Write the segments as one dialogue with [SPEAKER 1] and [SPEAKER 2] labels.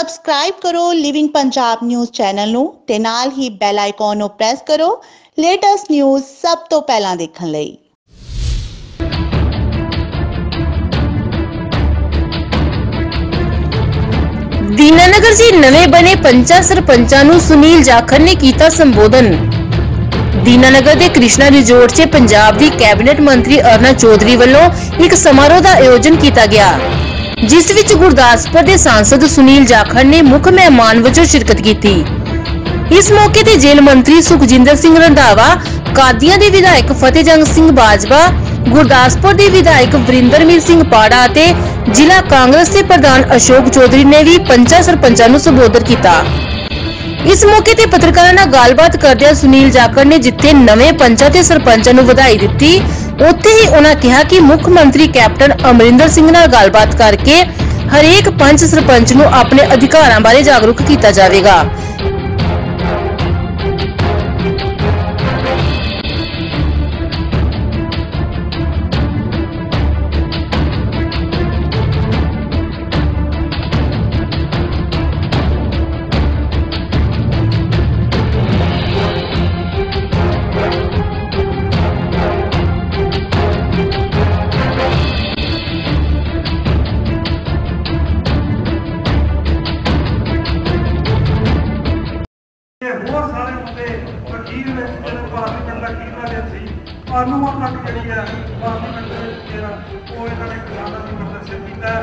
[SPEAKER 1] Subscribe ਕਰੋ living Punjab news channel ਨੂੰ ਤੇ ਨਾਲ ਹੀ ਬੈਲ ਆਈਕਨ ਨੂੰ ਪ੍ਰੈਸ ਕਰੋ ਲੇਟੈਸਟ ਨਿਊਜ਼ ਸਭ ਤੋਂ ਪਹਿਲਾਂ ਦੇਖਣ ਲਈ।
[SPEAKER 2] ਦੀਨਾਨਗਰ ਜੀ ਨਵੇਂ ਬਣੇ ਪੰਚਾਂ ਸਰਪੰਚਾਂ ਨੂੰ ਸੁਨੀਲ ਜਾਖੜ ਨੇ ਕੀਤਾ ਸੰਬੋਧਨ। ਦੀਨਾਨਗਰ ਦੇ ਕ੍ਰਿਸ਼ਨਾ ਰਿਜ਼ੋਰਟ 'ਚ ਪੰਜਾਬ ਦੀ ਕੈਬਨਿਟ ਮੰਤਰੀ ਅਰਨਾ ਚੌਧਰੀ ਵੱਲੋਂ ਇੱਕ ਸਮਾਰੋਹ ਦਾ ਆਯੋਜਨ ਕੀਤਾ ਗਿਆ। ਜਿਸ ਵਿੱਚ ਗੁਰਦਾਸਪੁਰ ਦੇ ਸਾਂਸਦ ਸੁਨੀਲ ਜਾਖੜ ਨੇ ਮੁੱਖ ਮਹਿਮਾਨ ਵਜੋਂ ਸ਼ਿਰਕਤ ਕੀਤੀ। ਇਸ ਮੌਕੇ ਤੇ ਜੇਲ੍ਹ ਮੰਤਰੀ ਸੁਖਜਿੰਦਰ ਸਿੰਘ ਰੰਧਾਵਾ, ਕਾਦੀਆਂ ਦੇ ਵਿਧਾਇਕ ਫਤਿਹਜੰਗ ਸਿੰਘ ਬਾਜਵਾ, ਗੁਰਦਾਸਪੁਰ ਦੇ ਵਿਧਾਇਕ ਵਰਿੰਦਰਮੀਰ ਸਿੰਘ ਪਾੜਾ ਅਤੇ ਜ਼ਿਲ੍ਹਾ ਕਾਂਗਰਸ ਦੇ ਪ੍ਰਧਾਨ ਅਸ਼ੋਕ ਚੌਧਰੀ ਨੇ ਵੀ ਪੰਚਾਂ ਸਰਪੰਚਾਂ ਨੂੰ ਸੰਬੋਧਨ ਕੀਤਾ। ਇਸ ਮੌਕੇ ਤੇ ਪੱਤਰਕਾਰਾਂ ਨਾਲ ਗੱਲਬਾਤ ਕਰਦਿਆਂ ਸੁਨੀਲ ਜਾਖੜ ਨੇ ਜਿੱਥੇ ਨਵੇਂ ਪੰਚਾਂ ਤੇ ਸਰਪੰਚਾਂ ਨੂੰ ਵਧਾਈ ਦਿੱਤੀ ਉੱਥੇ ਹੀ ਉਹਨਾਂ ਕਿਹਾ ਕਿ ਮੁੱਖ ਮੰਤਰੀ ਕੈਪਟਨ ਅਮਰਿੰਦਰ ਸਿੰਘ ਨਾਲ ਗੱਲਬਾਤ ਕਰਕੇ ਹਰੇਕ ਪੰਚ ਸਰਪੰਚ ਨੂੰ ਆਪਣੇ ਅਧਿਕਾਰਾਂ ਬਾਰੇ ਜਾਗਰੂਕ ਕੀਤਾ ਜਾਵੇਗਾ।
[SPEAKER 3] ਕਾਨੂੰਨਾਂ ਤੱਕ ਪਾਰਲੀਮੈਂਟ ਦੇ ਜਿਹੜਾ ਉਹ ਇਹਨਾਂ ਨੇ ਕਿਸਾਨਾਂ ਨੂੰ ਪ੍ਰਦਰਸ਼ਨ ਕੀਤਾ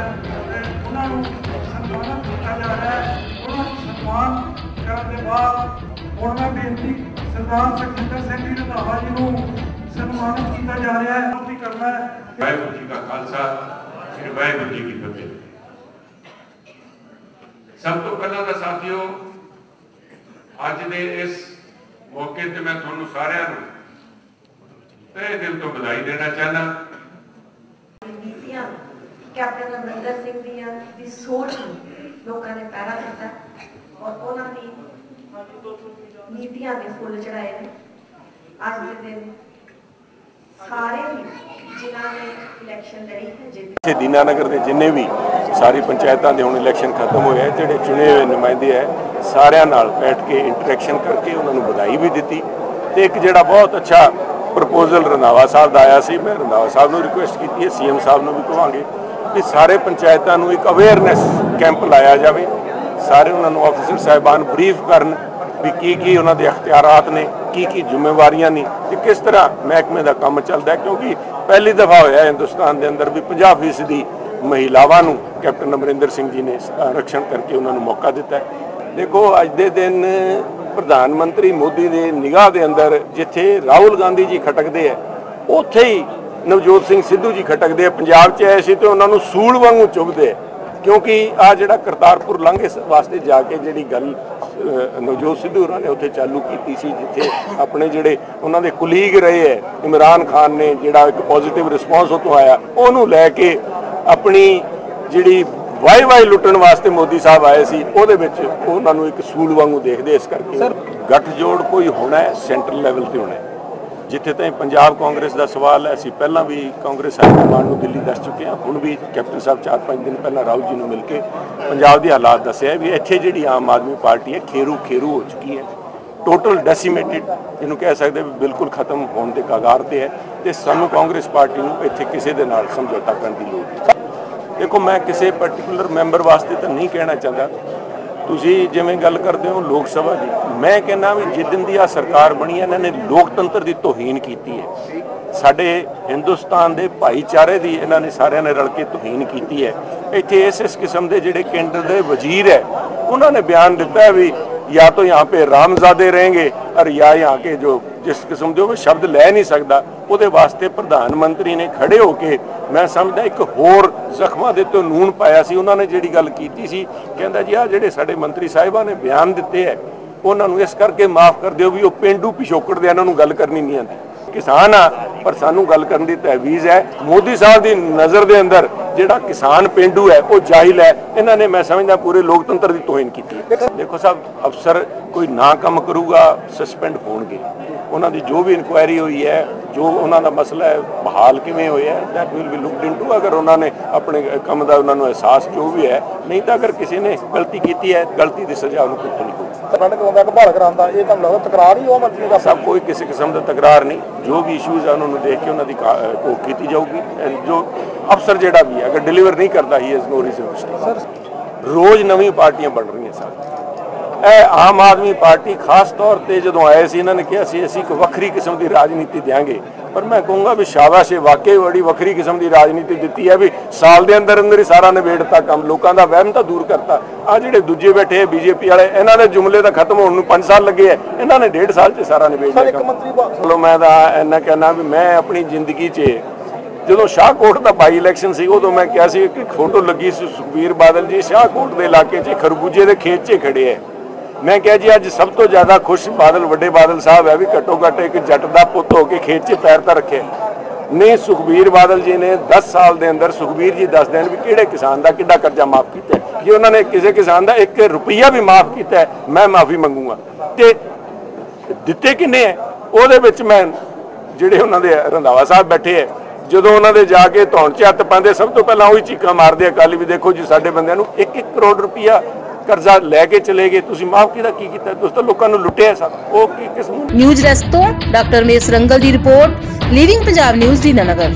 [SPEAKER 3] ਤੇ ਉਹਨਾਂ ਨੂੰ ਸਨਮਾਨਿਤ ਕੀਤਾ ਜਾ ਰਿਹਾ ਹੈ। ਉਹਨਾਂ ਨੂੰ ਸਨਮਾਨ ਕਰਨ ਦੇ ਬਾਅਦ ਹੁਣ ਮੈਂ ਬੇਨਤੀ ਸਰਦਾਰ ਸੁਖਜਿੰਦਰ ਸਿੰਘ ਜੀ ਰੰਧਾਵਾ ਜੀ ਨੂੰ ਸਨਮਾਨਿਤ ਕੀਤਾ ਜਾ ਰਿਹਾ ਹੈ। ਉਹ ਵੀ ਕਰਨਾ ਹੈ
[SPEAKER 4] ਵਾਹਿਗੁਰੂ ਜੀ ਕਾ ਖਾਲਸਾ, ਸ੍ਰੀ ਵਾਹਿਗੁਰੂ ਜੀ ਕੀ ਫਤਿਹ। ਸਭ ਤੋਂ ਪਹਿਲਾਂ ਤਾਂ ਸਾਥੀਓ, ਅੱਜ ਦੇ ਇਸ ਮੌਕੇ ਤੇ ਮੈਂ ਤੁਹਾਨੂੰ ਸਾਰਿਆਂ ਨੂੰ ਤਹਿ ਦਿਲ ਤੋਂ ਵਧਾਈ ਦੇਣਾ ਚਾਹਨਾ
[SPEAKER 5] ਕੈਪਟਨ ਅਮਰਿੰਦਰ ਸਿੰਘ ਦੀਆਂ ਦੀ ਸੋਚ ਨੂੰ ਲੋਕਾਂ ਨੇ ਪਹਿਰਾ ਦਿੱਤਾ ਔਰ ਉਹਨਾਂ ਦੀ ਨੀਤੀਆਂ ਦੇ ਫੁੱਲ ਚੜਾਏ ਨੇ। ਅੱਜ ਦੇ ਦਿਨ ਸਾਰੇ ਹੀ ਜਿਨ੍ਹਾਂ ਨੇ ਇਲੈਕਸ਼ਨ ਲੜੀ ਹੈ ਜਿੱਤ
[SPEAKER 6] ਦੀਨਾਨਗਰ ਦੇ ਜਿੰਨੇ ਵੀ ਸਾਰੀ ਪੰਚਾਇਤਾਂ ਦੇ ਹੁਣ ਇਲੈਕਸ਼ਨ ਖਤਮ ਹੋਏ ਆ ਜਿਹੜੇ ਚੁਣੇ ਹੋਏ ਨੁਮਾਇੰਦੇ ਆ ਸਾਰਿਆਂ ਨਾਲ ਬੈਠ ਕੇ ਇੰਟਰੈਕਸ਼ਨ ਕਰਕੇ ਉਹਨਾਂ ਨੂੰ ਵਧਾਈ ਵੀ ਦਿੱਤੀ ਤੇ ਇੱਕ ਜਿਹੜਾ ਬਹੁਤ ਅੱਛਾ ਪ੍ਰਪੋਜ਼ਲ ਰੰਧਾਵਾ ਸਾਹਿਬ ਦਾ ਆਇਆ ਸੀ, ਮੈਂ ਰੰਧਾਵਾ ਸਾਹਿਬ ਨੂੰ ਰਿਕੁਐਸਟ ਕੀਤੀ ਹੈ ਸੀਐਮ ਸਾਹਿਬ ਨੂੰ ਵੀ ਕਹਾਂਗੇ ਕਿ ਸਾਰੇ ਪੰਚਾਇਤਾਂ ਨੂੰ ਇੱਕ ਅਵੇਅਰਨੈਸ ਕੈਂਪ ਲਾਇਆ ਜਾਵੇ। ਸਾਰੇ ਉਹਨਾਂ ਨੂੰ ਆਫੀਸਰ ਸਾਹਿਬਾਨ ਬਰੀਫ ਕਰਨ ਵੀ ਕੀ ਕੀ ਉਹਨਾਂ ਦੇ ਅਖਤਿਆਰਾਤ ਨੇ, ਕੀ ਕੀ ਜ਼ਿੰਮੇਵਾਰੀਆਂ ਨੇ ਤੇ ਕਿਸ ਤਰ੍ਹਾਂ ਮਹਿਕਮੇ ਦਾ ਕੰਮ ਚੱਲਦਾ ਕਿਉਂਕਿ ਪਹਿਲੀ ਦਫਾ ਹੋਇਆ ਹਿੰਦੁਸਤਾਨ ਦੇ ਅੰਦਰ ਵੀ 50% ਦੀ ਮਹਿਲਾਵਾਂ ਨੂੰ ਕੈਪਟਨ ਅਮਰਿੰਦਰ ਸਿੰਘ ਜੀ ਨੇ ਆਰਕਸ਼ਣ ਕਰਕੇ ਉਹਨਾਂ ਨੂੰ ਮੌਕਾ ਦਿੱਤਾ ਦੇਖੋ, ਅੱਜ ਦੇ ਦਿਨ ਪ੍ਰਧਾਨ ਮੰਤਰੀ ਮੋਦੀ ਦੇ ਨਿਗਾਹ ਦੇ ਅੰਦਰ ਜਿੱਥੇ ਰਾਹੁਲ ਗਾਂਧੀ ਜੀ ਖਟਕਦੇ ਆ, ਉੱਥੇ ਹੀ ਨਵਜੋਤ ਸਿੰਘ ਸਿੱਧੂ ਜੀ ਖਟਕਦੇ ਆ। ਪੰਜਾਬ 'ਚ ਆਏ ਸੀ ਤੇ ਉਹਨਾਂ ਨੂੰ ਸੂਲ ਵਾਂਗੂ ਚੁਭਦੇ ਆ। ਕਿਉਂਕਿ ਆ ਜਿਹੜਾ ਕਰਤਾਰਪੁਰ ਲਾਂਘੇ ਵਾਸਤੇ ਜਾ ਕੇ ਜਿਹੜੀ ਗੱਲ ਨਵਜੋਤ ਸਿੱਧੂ ਉਹਨਾਂ ਨੇ ਉੱਥੇ ਚਾਲੂ ਕੀਤੀ ਸੀ, ਜਿੱਥੇ ਆਪਣੇ ਜਿਹੜੇ ਉਹਨਾਂ ਦੇ ਕੁਲੀਗ ਰਹੇ ਹੈ ਇਮਰਾਨ ਖਾਨ ਨੇ ਜਿਹੜਾ ਇੱਕ ਪੋਜ਼ਿਟਿਵ ਰਿਸਪਾਂਸ ਉਤੋਂ ਆਇਆ, ਉਹਨੂੰ ਲੈ ਕੇ ਆਪਣੀ ਜਿਹੜੀ ਵਾਈ ਵਾਈ ਲੁੱਟਣ ਵਾਸਤੇ ਮੋਦੀ ਸਾਹਿਬ ਆਏ ਸੀ ਉਹਦੇ ਵਿੱਚ ਉਹਨਾਂ ਨੂੰ ਇੱਕ ਸੂਲ ਵਾਂਗੂ ਦੇਖਦੇ ਇਸ ਕਰਕੇ। ਸਰ। ਗੱਠਜੋੜ ਕੋਈ ਹੋਣਾ ਹੈ ਸੈਂਟਰਲ ਲੈਵਲ ਤੇ ਹੋਣਾ ਹੈ। ਜਿੱਥੇ ਤਾਈਂ ਪੰਜਾਬ ਕਾਂਗਰਸ ਦਾ ਸਵਾਲ ਹੈ ਅਸੀਂ ਪਹਿਲਾਂ ਵੀ ਕਾਂਗਰਸ ਹਾਈ ਕਮਾਂਡ ਨੂੰ ਦਿੱਲੀ ਦੱਸ ਚੁੱਕੇ ਹਾਂ ਹੁਣ ਵੀ ਕੈਪਟਨ ਸਾਹਿਬ 4-5 ਦਿਨ ਪਹਿਲਾਂ ਰਾਹੁਲ ਜੀ ਨੂੰ ਮਿਲ ਕੇ ਪੰਜਾਬ ਦੀ ਹਾਲਾਤ ਦੱਸਿਆ ਵੀ ਇੱਥੇ ਜਿਹੜੀ ਆਮ ਆਦਮੀ ਪਾਰਟੀ ਹੈ ਖੇਰੂ ਖੇਰੂ ਹੋ ਚੁੱਕੀ ਹੈ। ਟੋਟਲ ਡੈਸੀਮੇਟਿਡ ਜਿਹਨੂੰ ਕਹਿ ਸਕਦੇ ਵੀ ਬਿਲਕੁਲ ਖਤਮ ਹੋਣ ਦੇ ਕਗਾਰ ਤੇ ਹੈ। ਤੇ ਸਾਨੂੰ ਕਾਂਗਰਸ ਪਾਰਟੀ ਨੂੰ ਇੱਥੇ ਕਿਸੇ ਦੇ ਨਾਲ ਸਮਝੌਤਾ ਕਰਨ ਦੀ ਲੋੜ ਨਹੀਂ। ਦੇਖੋ, ਮੈਂ ਕਿਸੇ ਪਾਰਟਿਕੂਲਰ ਮੈਂਬਰ ਵਾਸਤੇ ਤਾਂ ਨਹੀਂ ਕਹਿਣਾ ਚਾਹੁੰਦਾ। ਤੁਸੀਂ ਜਿਵੇਂ ਗੱਲ ਕਰਦੇ ਹੋ ਲੋਕ ਸਭਾ ਦੀ, ਮੈਂ ਕਹਿੰਦਾ ਵੀ ਜਿੱਦਨ ਦੀ ਆ ਸਰਕਾਰ ਬਣੀ ਹੈ, ਇਹਨਾਂ ਨੇ ਲੋਕਤੰਤਰ ਦੀ ਤੋਹੀਨ ਕੀਤੀ ਹੈ। ਸਾਡੇ ਹਿੰਦੁਸਤਾਨ ਦੇ ਭਾਈਚਾਰੇ ਦੀ ਇਹਨਾਂ ਨੇ ਸਾਰਿਆਂ ਨੇ ਰਲ ਕੇ ਤੋਹੀਨ ਕੀਤੀ ਹੈ। ਇੱਥੇ ਇਸ ਇਸ ਕਿਸਮ ਦੇ ਜਿਹੜੇ ਕੇਂਦਰ ਦੇ ਵਜ਼ੀਰ ਹੈ, ਉਹਨਾਂ ਨੇ ਬਿਆਨ ਦਿੱਤਾ ਵੀ ਜਾਂ ਤਾਂ ਯਹਾਂ ਪੇ ਰਾਮਜ਼ਾਦੇ ਰਹਿਣਗੇ ਔਰ ਜਾਂ ਯਹਾਂ ਕੇ ਜੋ ਜਿਸ ਕਿਸਮ ਦੇ ਉਹ ਸ਼ਬਦ ਲੈ ਨਹੀਂ ਸਕਦਾ, ਉਹਦੇ ਵਾਸਤੇ ਪ੍ਰਧਾਨ ਮੰਤਰੀ ਨੇ ਖੜੇ ਹੋ ਕੇ ਮੈਂ ਸਮਝਦਾ ਇੱਕ ਹੋਰ ਜ਼ਖਮਾਂ ਦੇ ਤੋਂ ਨੂਨ ਪਾਇਆ ਸੀ, ਉਹਨਾਂ ਨੇ ਜਿਹੜੀ ਗੱਲ ਕੀਤੀ ਸੀ, ਕਹਿੰਦਾ ਜੀ ਆ ਜਿਹੜੇ ਸਾਡੇ ਮੰਤਰੀ ਸਾਹਿਬਾਂ ਨੇ ਬਿਆਨ ਦਿੱਤੇ ਹੈ, ਉਹਨਾਂ ਨੂੰ ਇਸ ਕਰਕੇ ਮਾਫ ਕਰ ਦਿਓ ਵੀ ਉਹ ਪਿੰਡੂ ਪਿਛੋਕੜ ਦੇ ਇਹਨਾਂ ਨੂੰ ਗੱਲ ਕਰਨੀ ਨਹੀਂ ਆਉਂਦੀ। ਕਿਸਾਨ ਆ, ਪਰ ਸਾਨੂੰ ਗੱਲ ਕਰਨ ਦੀ ਤਹਿਵੀਜ਼ ਹੈ, ਮੋਦੀ ਸਾਹਿਬ ਦੀ ਨਜ਼ਰ ਦੇ ਅੰਦਰ ਜਿਹੜਾ ਕਿਸਾਨ ਪਿੰਡੂ ਹੈ, ਉਹ ਜਾਹਿਲ ਹੈ, ਇਹਨਾਂ ਨੇ ਮੈਂ ਸਮਝਦਾ ਪੂਰੇ ਲੋਕਤੰਤਰ ਦੀ ਤੋਹੀਨ ਕੀਤੀ ਹੈ। ਦੇਖੋ ਸਾਹਿਬ, ਅਫਸਰ ਕੋਈ ਨਾ ਕੰਮ ਕਰੂਗਾ ਸਸਪੈਂਡ ਹੋਣਗੇ। ਉਹਨਾਂ ਦੀ ਜੋ ਵੀ ਇਨਕੁਆਇਰੀ ਹੋਈ ਹੈ ਜੋ ਉਹਨਾਂ ਦਾ ਮਸਲਾ ਹੈ ਬਹਾਲ ਕਿਵੇਂ ਹੋਇਆ that will be looked into ਅਗਰ ਉਹਨਾਂ ਨੇ ਆਪਣੇ ਕੰਮ ਦਾ ਉਹਨਾਂ ਨੂੰ ਅਹਿਸਾਸ ਜੋ ਵੀ ਹੈ ਨਹੀਂ ਤਾਂ ਅਗਰ ਕਿਸੇ ਨੇ ਗਲਤੀ ਕੀਤੀ ਹੈ ਗਲਤੀ ਦੀ ਸਜ਼ਾ ਉਹਨੂੰ ਭੁਗਤਣੀ ਹੋਊਗੀ
[SPEAKER 7] ਪਿੰਡ ਕਰਾਉਂਦਾ ਕਿ ਭਾਲ ਕਰਾਉਂਦਾ ਇਹ ਤੁਹਾਨੂੰ ਲੱਗਦਾ ਤਕਰਾਰ ਹੀ ਉਹ ਮੰਤਰੀ ਦਾ
[SPEAKER 6] ਸਭ ਕੋਈ ਕਿਸੇ ਕਿਸਮ ਦਾ ਤਕਰਾਰ ਨਹੀਂ। ਜੋ ਵੀ ਇਸ਼ੂਜ਼ ਆ ਉਹਨਾਂ ਨੂੰ ਦੇਖ ਕੇ ਉਹਨਾਂ ਦੀ ਕੋਕ ਕੀਤੀ ਜਾਊਗੀ। ਐਂਡ ਜੋ ਅਫਸਰ ਜਿਹੜਾ ਵੀ ਹੈ ਅਗਰ ਡਿਲੀਵਰ ਨਹੀਂ ਕਰਦਾ ਹੀ ਇਜ਼ ਨੋ ਸਰ ਰੋਜ਼ ਨਵੀਂ ਪਾਰਟੀਆਂ ਬਣ ਰਹੀਆਂ ਸਰ ਇਹ ਆਮ ਆਦਮੀ ਪਾਰਟੀ ਖਾਸ ਤੌਰ ਤੇ ਜਦੋਂ ਆਏ ਸੀ ਇਹਨਾਂ ਨੇ ਕਿਹਾ ਸੀ ਅਸੀਂ ਇੱਕ ਵੱਖਰੀ ਕਿਸਮ ਦੀ ਰਾਜਨੀਤੀ ਦਿਆਂਗੇ। ਪਰ ਮੈਂ ਕਹੂੰਗਾ ਵੀ ਸ਼ਾਬਾਸ਼ ਇਹ ਵਾਕਈ ਬੜੀ ਵੱਖਰੀ ਕਿਸਮ ਦੀ ਰਾਜਨੀਤੀ ਦਿੱਤੀ ਹੈ ਵੀ ਸਾਲ ਦੇ ਅੰਦਰ ਅੰਦਰ ਹੀ ਸਾਰਾ ਨਿਬੇੜਤਾ ਕੰਮ ਲੋਕਾਂ ਦਾ ਵਹਿਮ ਤਾਂ ਦੂਰ ਕਰਤਾ। ਆ ਜਿਹੜੇ ਦੂਜੇ ਬੈਠੇ ਬੀਜੇਪੀ ਵਾਲੇ ਇਹਨਾਂ ਦੇ ਜੁਮਲੇ ਤਾਂ ਖਤਮ ਹੋਣ ਨੂੰ 5 ਸਾਲ ਲੱਗੇ ਐ ਇਹਨਾਂ ਨੇ ਡੇਢ ਸਾਲ 'ਚ ਸਾਰਾ ਨਿਬੇੜ
[SPEAKER 7] ਸਰ
[SPEAKER 6] ਲਿਆ ਚਲੋ ਮੈਂ ਤਾਂ ਇੰਨਾ ਕਹਿਣਾ ਵੀ ਮੈਂ ਆਪਣੀ ਜ਼ਿੰਦਗੀ 'ਚ ਜਦੋਂ ਸ਼ਾਹਕੋਟ ਦਾ ਬਾਈ ਇਲੈਕਸ਼ਨ ਸੀ ਉਦੋਂ ਮੈਂ ਕਿਹਾ ਸੀ ਕਿ ਫੋਟੋ ਲੱਗੀ ਸੀ ਸੁਖਬੀਰ ਬਾਦਲ ਜੀ ਸ਼ਾਹਕੋਟ ਦੇ ਇਲਾਕੇ 'ਚ ਖਰਬੂਜੇ ਦੇ ਖੇਤ 'ਚ ਖੜੇ ਐ ਮੈਂ ਕਿਹਾ ਜੀ, ਅੱਜ ਸਭ ਤੋਂ ਜ਼ਿਆਦਾ ਖੁਸ਼ ਬਾਦਲ, ਵੱਡੇ ਬਾਦਲ ਸਾਹਿਬ ਹੈ ਵੀ ਘੱਟੋ ਘੱਟ ਇੱਕ ਜੱਟ ਦਾ ਪੁੱਤ ਹੋ ਕੇ ਖੇਤ 'ਚ ਪੈਰ ਤਾਂ ਰੱਖੇ। ਨਹੀਂ, ਸੁਖਬੀਰ ਬਾਦਲ ਜੀ ਨੇ 10 ਸਾਲ ਦੇ ਅੰਦਰ ਸੁਖਬੀਰ ਜੀ ਦੱਸਦੇ ਦੇਣ ਵੀ ਕਿਹੜੇ ਕਿਸਾਨ ਦਾ ਕਿੱਡਾ ਕਰਜ਼ਾ ਮਾਫ ਕੀਤਾ ਜੇ ਉਹਨਾਂ ਨੇ ਕਿਸੇ ਕਿਸਾਨ ਦਾ 1 ਰੁਪਈਆ ਵੀ ਮਾਫ ਕੀਤਾ ਮੈਂ ਮਾਫੀ ਮੰਗੂਗਾ। ਤੇ ਦਿੱਤੇ ਕਿੰਨੇ ਐ ਉਹਦੇ ਵਿੱਚ ਮੈਂ ਜਿਹੜੇ ਉਹਨਾਂ ਦੇ ਰੰਧਾਵਾ ਸਾਹਿਬ ਬੈਠੇ ਐ ਜਦੋਂ ਉਹਨਾਂ ਦੇ ਜਾ ਕੇ ਧੌਣ 'ਚ ਹੱਥ ਪਾਉਂਦੇ, ਸਭ ਤੋਂ ਪਹਿਲਾਂ ਉਹੀ ਚੀਕਾਂ ਮਾਰਦੇ ਅਕਾਲੀ ਵੀ ਦੇਖੋ ਜੀ, ਸਾਡੇ ਬੰਦਿਆਂ ਨੂੰ 1-1 ਕਰੋੜ ਰੁਪਈਆ ਕਰਜ਼ਾ ਲੈ ਕੇ ਚਲੇ ਗਏ, ਤੁਸੀਂ ਮਾਫ ਕਿਹਦਾ ਕੀ ਕੀਤਾ? ਤੁਸੀਂ ਲੋਕਾਂ ਨੂੰ ਲੁੱਟਿਆ ਸਭ। ਉਹ ਕੀ ਕਿਸ
[SPEAKER 2] ਨਿਊਜ਼ ਡੈਸਕ ਤੋਂ ਡਾਕਟਰ ਮੇਸ ਰੰਗਲ ਦੀ report living Punjab news Dinanagar